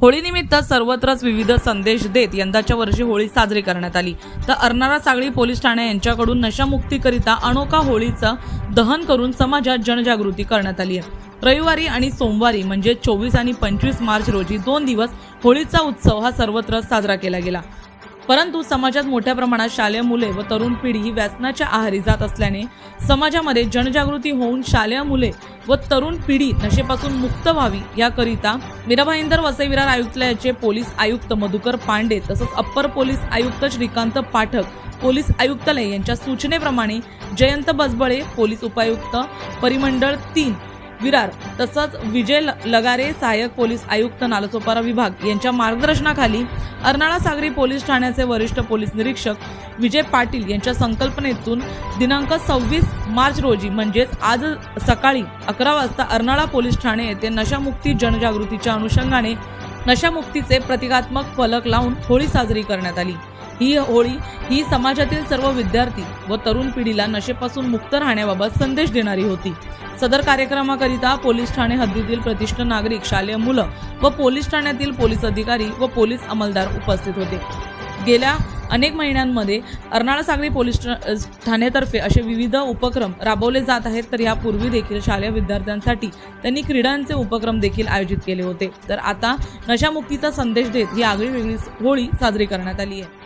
होळीनिमित्त सर्वत्रच विविध संदेश देत यंदाच्या वर्षी होळी साजरी करण्यात आली. तर अर्नाळा सागळी पोलीस ठाणे यांच्याकडून नशामुक्तीकरिता अनोखा होळीचं दहन करून समाजात जनजागृती करण्यात आली आहे. रविवारी आणि सोमवारी म्हणजे चोवीस आणि पंचवीस मार्च रोजी दोन दिवस होळीचा उत्सव हा सर्वत्र साजरा केला गेला. परंतु समाजात मोठ्या प्रमाणात शालेय मुले व तरुण पिढी ही व्यसनाच्या आहारी जात असल्याने समाजामध्ये जनजागृती होऊन शालेय मुले व तरुण पिढी नशेपासून मुक्त व्हावी याकरिता मीराभाईंदर वसई विरार आयुक्तालयाचे पोलीस आयुक्त मधुकर पांडे तसंच अप्पर पोलीस आयुक्त श्रीकांत पाठक पोलीस आयुक्तालय यांच्या सूचनेप्रमाणे जयंत बसबळे पोलीस उपायुक्त परिमंडळ तीन विरार तसंच विजय ल- लगारे सहाय्यक पोलीस आयुक्त नालसोपारा विभाग यांच्या मार्गदर्शनाखाली अर्नाळा सागरी पोलीस ठाण्याचे वरिष्ठ पोलीस निरीक्षक विजय पाटील यांच्या संकल्पनेतून दिनांक सव्वीस मार्च रोजी म्हणजेच आज सकाळी अकरा वाजता अर्नाळा पोलीस ठाणे येथे नशामुक्ती जनजागृतीच्या अनुषंगाने नशामुक्तीचे प्रतिकात्मक फलक लावून होळी साजरी करण्यात आली. ही होळी ही समाजातील सर्व विद्यार्थी व तरुण पिढीला नशेपासून मुक्त राहण्याबाबत संदेश देणारी होती. सदर कार्यक्रमाकरिता पोलीस ठाणे हद्दीतील प्रतिष्ठ नागरिक शालेय मुलं व पोलीस ठाण्यातील पोलीस अधिकारी व पोलीस अंमलदार उपस्थित होते. गेल्या अनेक महिन्यांमध्ये अर्नाळा सागरी पोलीस ठा- ठाण्यातर्फे असे विविध उपक्रम राबवले जात आहेत तर यापूर्वी देखील शालेय विद्यार्थ्यांसाठी त्यांनी क्रीडांचे उपक्रम देखील आयोजित केले होते. तर आता नशामुक्तीचा संदेश देत ही आगळी वेगळी होळी साजरी करण्यात आली आहे.